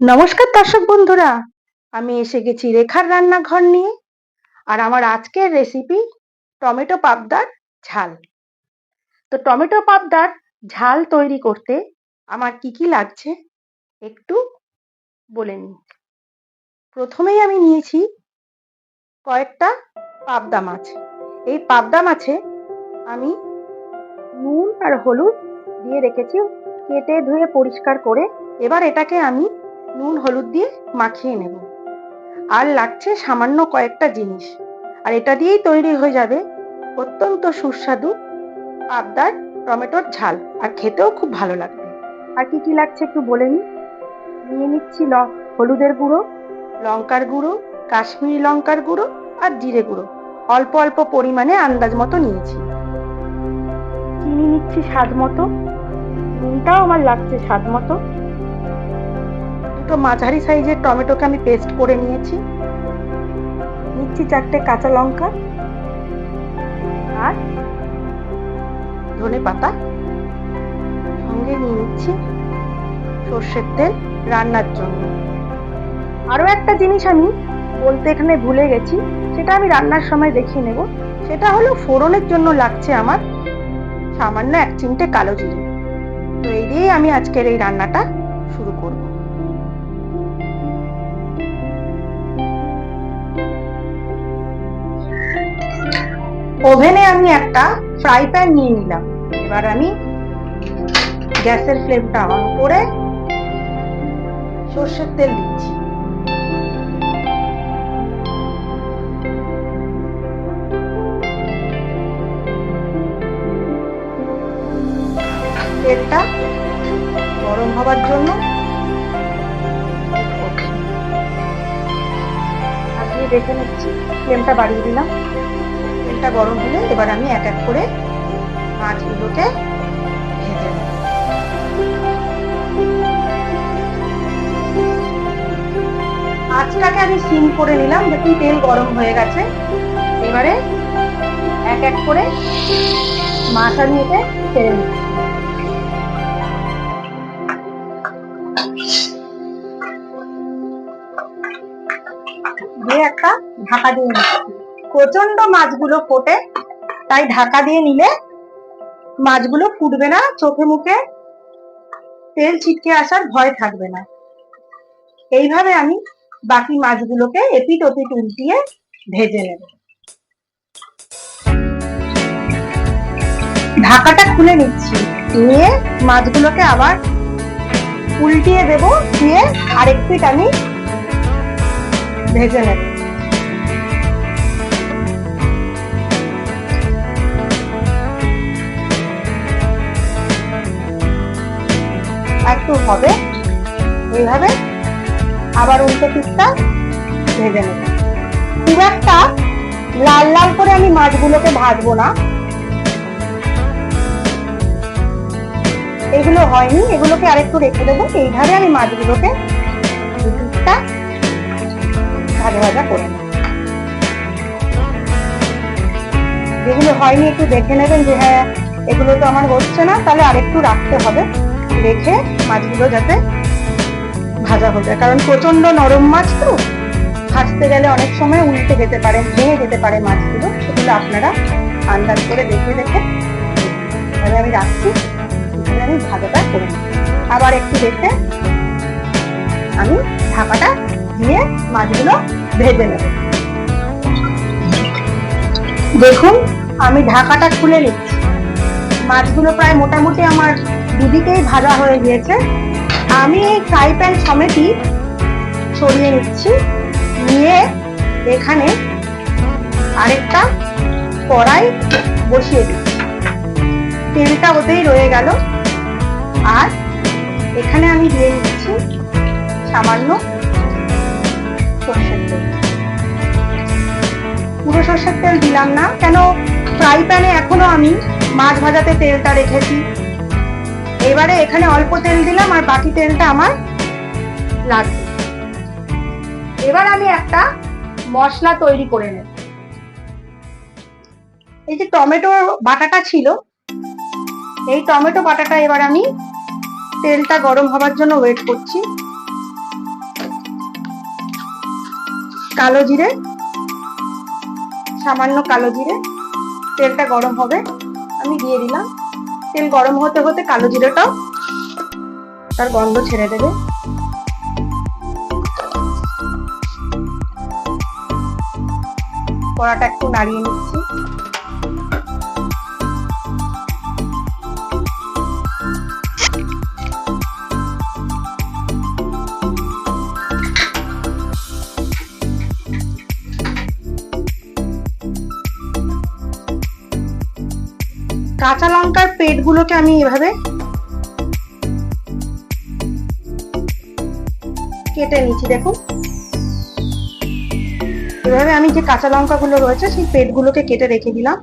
নমস্কার দর্শক বন্ধুরা, আমি এসে গেছি রেখার রান্নাঘর নিয়ে আর আমার আজকের রেসিপি টমেটো পাবদার ঝাল। তো টমেটো পাবদার ঝাল তৈরি করতে আমার কি কি লাগছে একটু বলে নিই। প্রথমেই আমি নিয়েছি কয়েকটা পাবদা মাছ। এই পাবদা মাছে আমি নুন আর হলুদ দিয়ে রেখেছি, কেটে ধুয়ে পরিষ্কার করে। এবার এটাকে আমি নুন, হলুদ দিয়ে মাখিয়ে নেব। আর লাগছে সামান্য কয়েকটা জিনিস। আর এটা দিয়েই তৈরি হয়ে যাবে অত্যন্ত সুস্বাদু পাবদার টমেটোর ঝাল। আর খেতেও খুব ভালো লাগবে। আর কি কি লাগছে একটু বলে নিই নিয়ে নিচ্ছি ল, হলুদের গুঁড়ো, লঙ্কার গুঁড়ো, কাশ্মীরি লঙ্কার গুঁড়ো আর জিরে গুঁড়ো। অল্প অল্প পরিমাণে আন্দাজ মতো নিয়েছি। চিনি নিচ্ছি স্বাদ মতো। নুনটাও আমার লাগছে স্বাদ মতো। দুটো মাঝারি সাইজের টমেটোকে আমি পেস্ট করে নিয়েছি। নিচ্ছি চারটে কাঁচা লঙ্কা আর ধনে পাতা। সঙ্গে নিয়ে নিচ্ছি সর্ষের তেল রান্নার জন্য। আরও একটা জিনিস আমি বলতে এখানে ভুলে গেছি, সেটা আমি রান্নার সময় দেখিয়ে নেব। সেটা হলো ফোড়নের জন্য লাগছে আমার সামান্য এক চিমটে কালো জিরে। তো এই দিয়েই আমি আজকের এই রান্নাটা শুরু করব। ওভেনে আমি একটা ফ্রাই প্যান নিয়ে নিলাম। এবার আমি গ্যাসের ফ্লেমটা অন করে সর্ষের তেল দিচ্ছি। তেলটা গরম হবার জন্য দেখে নিচ্ছি, ফ্লেমটা বাড়িয়ে দিলাম। তেলটা গরম হলে এবার আমি এক এক করে মাছগুলোকে মাছটাকে আমি সিম করে নিলাম, দেখুন তেল গরম হয়ে গেছে। এবারে এক এক করে মাছ আমি এতে ছেড়ে নিচ্ছি দিয়ে একটা ঢাকা দিয়ে নিচ্ছি। প্রচণ্ড মাছগুলো ফোটে, তাই ঢাকা দিয়ে নিলে মাছগুলো ফুটবে না চোখে মুখে। তেল ছিটকে আসার ভয় থাকবে না। এইভাবে আমি বাকি মাছগুলোকে এপিট ওপিট উল্টিয়ে ভেজে নেব। ঢাকাটা খুলে নিচ্ছি, নিয়ে মাছগুলোকে আবার উল্টিয়ে দেব, দিয়ে আরেক পিট আমি ভেজে নেব। একটু হবে। এইভাবে আবার উল্টো পিঠটা ভেজে নেব। খুব একটা লাল লাল করে আমি মাছগুলোকে ভাজবো না। এগুলো হয়নি, এগুলোকে আরেকটু রেখে দেবো। এইভাবে আমি মাছগুলোকে পিঠটা ভাজা ভাজা করে নেব। যেগুলো হয়নি একটু দেখে নেবেন যে হ্যাঁ এগুলো তো আমার হচ্ছে না, তাহলে আরেকটু রাখতে হবে। রেখে মাছগুলো যাতে ভাজা হয়ে যায়। কারণ প্রচণ্ড নরম মাছ তো। ভাজতে গেলে অনেক সময় উল্টে যেতে পারে, ভেঙে যেতে পারে মাছগুলো। সেগুলো আপনারা আন্দাজ করে দেখে দেখে তাহলে আমি রাখছি। এখানে আমি ভাজাটা করে আবার একটু দেখে আমি ঢাকাটা দিয়ে মাছগুলো ভেজে নেব। দেখুন, আমি ঢাকাটা খুলে নিচ্ছি। মাছগুলো প্রায় মোটামুটি আমার দুদিকেই ভাজা হয়ে গিয়েছে। আমি এই ফ্রাই প্যান সমেতই ছড়িয়ে নিচ্ছি। নিয়ে এখানে আরেকটা কড়াই বসিয়ে দিচ্ছি। তেলটা ওতেই রয়ে গেল। আর এখানে আমি দিয়ে নিচ্ছি সামান্য সর্ষের তেল। পুরো সর্ষের তেল দিলাম না, কেন ফ্রাই প্যানে এখনও আমি মাছ ভাজাতে তেলটা রেখেছি। এবারে এখানে অল্প তেল দিলাম আর বাকি তেলটা আমার লাগবে। এবার আমি একটা মশলা তৈরি করে নেব। এই যে টমেটো বাটাটা ছিল, এই টমেটো বাটাটা এবার আমি তেলটা গরম হবার জন্য ওয়েট করছি। কালো জিরে, সামান্য কালো জিরে, তেলটা গরম হবে, আমি দিয়ে দিলাম। তেল গরম হতে হতে কালো জিরাটাও তার গন্ধ ছেড়ে দেবে। কড়াটা একটু নাড়িয়ে নিচ্ছি। কাঁচা লঙ্কার পেটগুলোকে আমি এভাবে কেটে নিচ্ছি, দেখুন। এভাবে আমি যে কাঁচা লঙ্কাগুলো রয়েছে, সেই পেটগুলোকে কেটে রেখে দিলাম।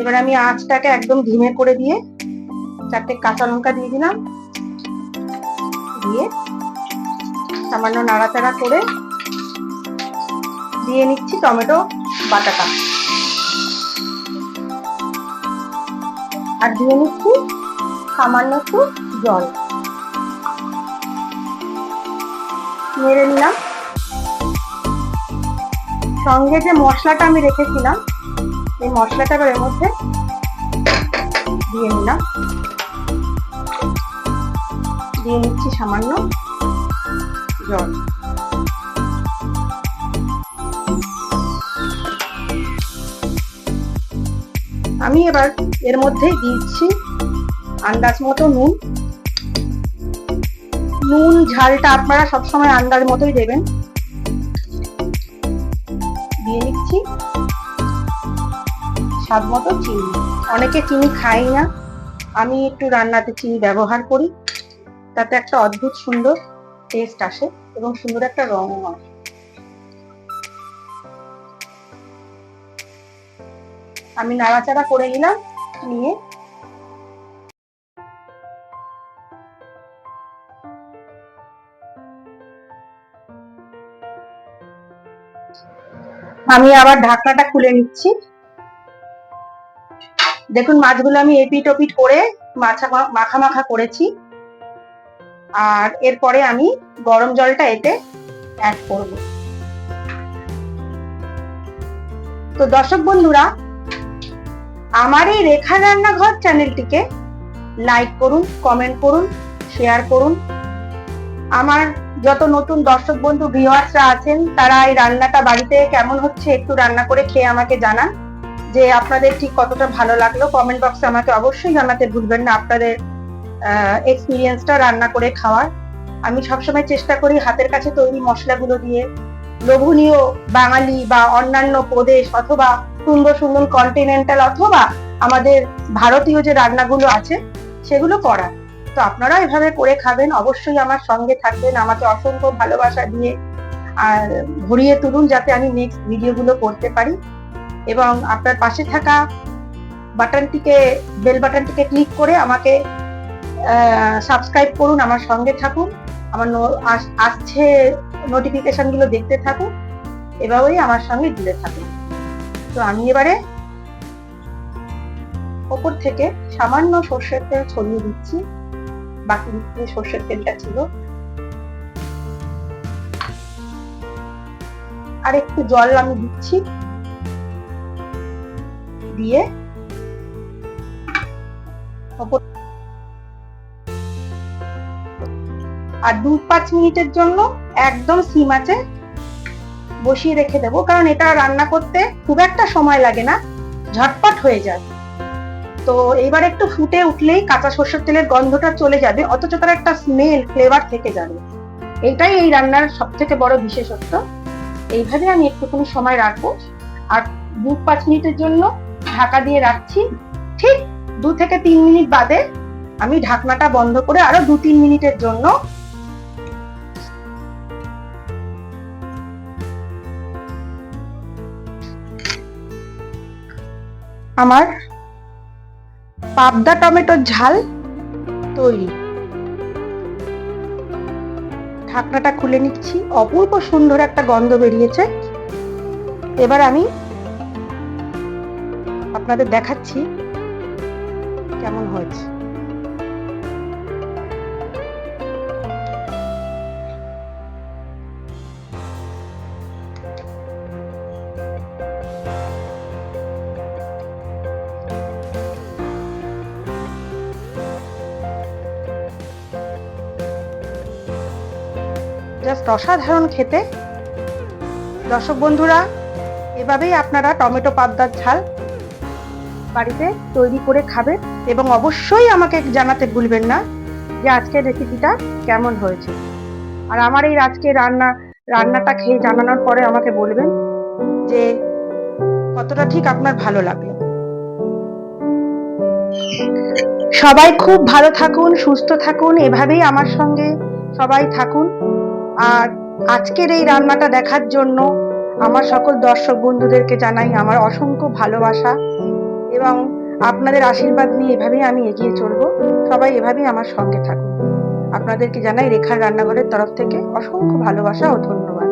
এবার আমি আঁচটাকে একদম ধিমে করে দিয়ে চারটে কাঁচা লঙ্কা দিয়ে দিলাম। দিয়ে সামান্য নাড়াচাড়া করে দিয়ে নিচ্ছি টমেটো বাটাটা। আর দিয়ে নিচ্ছি সামান্য একটু জল। মেরে নিলাম। সঙ্গে যে মশলাটা আমি রেখেছিলাম, এই মশলাটা এবার এর মধ্যে দিয়ে নিলাম। দিয়ে নিচ্ছি সামান্য জল। আমি এবার এর মধ্যে দিচ্ছি আন্দাজ মতো নুন। নুন, ঝালটা আপনারা সবসময় আন্দাজ মতোই দেবেন। দিয়ে নিচ্ছি স্বাদ মতো চিনি। অনেকে চিনি খাই না। আমি একটু রান্নাতে চিনি ব্যবহার করি। তাতে একটা অদ্ভুত সুন্দর টেস্ট আসে এবং সুন্দর একটা রঙও আসে আমি নাড়াচাড়া করে নিলাম, নিয়ে আমি আবার ঢাকনাটা খুলে নিচ্ছি। দেখুন, মাছগুলো আমি এপিট ওপিট করে মাখা মাখা করেছি। আর এরপরে আমি গরম জলটা এতে অ্যাড করব। তো দর্শক বন্ধুরা, আমার এই রেখা রান্নাঘর চ্যানেলটিকে লাইক করুন কমেন্ট করুন শেয়ার করুন। আমার যত নতুন দর্শক বন্ধু ভিউয়ার্সরা আছেন, তারা এই রান্নাটা বাড়িতে কেমন হচ্ছে একটু রান্না করে খেয়ে আমাকে জানান। যে আপনাদের ঠিক কতটা ভালো লাগল কমেন্ট বক্সে আমাকে অবশ্যই জানাতে ভুলবেন না। আপনাদের এক্সপিরিয়েন্সটা রান্না করে খাওয়ার। আমি সবসময় চেষ্টা করি হাতের কাছে তৈরি মশলাগুলো দিয়ে। লোভনীয় বাঙালি বা অন্যান্য প্রদেশ অথবা সুন্দর সুন্দর কন্টিনেন্টাল অথবা আমাদের ভারতীয় যে রান্নাগুলো আছে, সেগুলো করা তো আপনারা এভাবে করে খাবেন, অবশ্যই আমার সঙ্গে থাকবেন, আমাকে অসংখ্য ভালোবাসা দিয়ে আর ভরিয়ে তুলুন যাতে আমি নেক্সট ভিডিওগুলো করতে পারি। এবং আপনার পাশে থাকা বাটনটিকে বেল বাটনটিকে ক্লিক করে আমাকে সাবস্ক্রাইব করুন আমার সঙ্গে থাকুন। আমার আসছে নোটিফিকেশনগুলো দেখতে থাকুন। এভাবেই আমার সঙ্গে জুড়ে থাকুন। তো আমি এবারে ওপর থেকে সামান্য সর্ষের তেল ছড়িয়ে দিচ্ছি। বাকি যে সর্ষের তেলটা ছিল। আর একটু জল আমি দিচ্ছি। দিয়ে ওপর আর দু পাঁচ মিনিটের জন্য একদম সিম আছে বসিয়ে রেখে দেবো, কারণ এটা রান্না করতে খুব একটা সময় লাগে না, ঝটপট হয়ে যায়। তো এইবার একটু ফুটে উঠলেই কাঁচা সর্ষের তেলের গন্ধটা চলে যাবে, অথচ তার একটা স্মেল ফ্লেভার থেকে যাবে। এইটাই এই রান্নার সব থেকে বড় বিশেষত্ব। এইভাবে আমি একটুখানি সময় রাখব, আর দু পাঁচ মিনিটের জন্য ঢাকা দিয়ে রাখছি। ঠিক দু থেকে তিন মিনিট বাদে আমি ঢাকনাটা বন্ধ করে আরও দু তিন মিনিটের জন্য আমার পাবদা টমেটোর ঝাল তৈরি। ঢাকনাটা খুলে নিচ্ছি। অপূর্ব সুন্দর একটা গন্ধ বেরিয়েছে। এবার আমি আপনাদের দেখাচ্ছি কেমন হয়েছে। জাস্ট অসাধারণ খেতে। দর্শক বন্ধুরা, এভাবেই আপনারা টমেটো পাবদার ঝাল বাড়িতে তৈরি করে খাবেন এবং অবশ্যই আমাকে জানাতে ভুলবেন না যে আজকের রেসিপিটা কেমন হয়েছে। আর আমার এই আজকে রান্না, রান্নাটা খেয়ে জানানোর পরে আমাকে বলবেন যে কতটা ঠিক আপনার ভালো লাগল। সবাই খুব ভালো থাকুন, সুস্থ থাকুন, এভাবেই আমার সঙ্গে সবাই থাকুন। আর আজকের এই রান্নাটা দেখার জন্য আমার সকল দর্শক বন্ধুদেরকে জানাই আমার অসংখ্য ভালোবাসা এবং আপনাদের আশীর্বাদ নিয়ে এভাবেই আমি এগিয়ে চলব। সবাই এভাবেই আমার সঙ্গে থাকুন। আপনাদেরকে জানাই রেখার রান্নাঘরের তরফ থেকে অসংখ্য ভালোবাসা ও ধন্যবাদ।